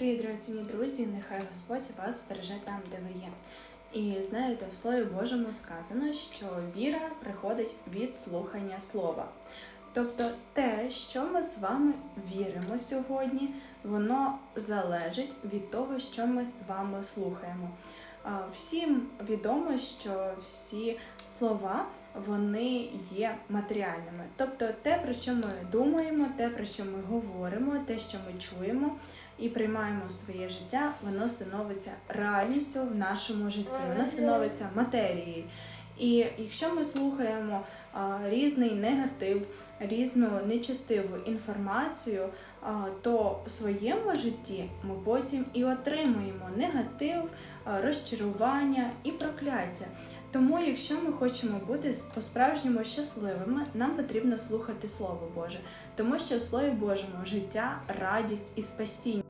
Привіт, дорогоцінні друзі! Нехай Господь вас береже там, де ви є. І знаєте, в Слові Божому сказано, що віра приходить від слухання слова. Тобто те, що ми з вами віримо сьогодні, воно залежить від того, що ми з вами слухаємо. Всім відомо, що всі слова вони є матеріальними. Тобто те, про що ми думаємо, те, про що ми говоримо, те, що ми чуємо і приймаємо в своє життя, воно становиться реальністю в нашому житті, воно становиться матерією. І якщо ми слухаємо різний негатив, різну нечестиву інформацію, то в своєму житті ми потім і отримуємо негатив, розчарування і прокляття. Тому, якщо ми хочемо бути по-справжньому щасливими, нам потрібно слухати Слово Боже, тому що в Слові Божому життя, радість і спасіння.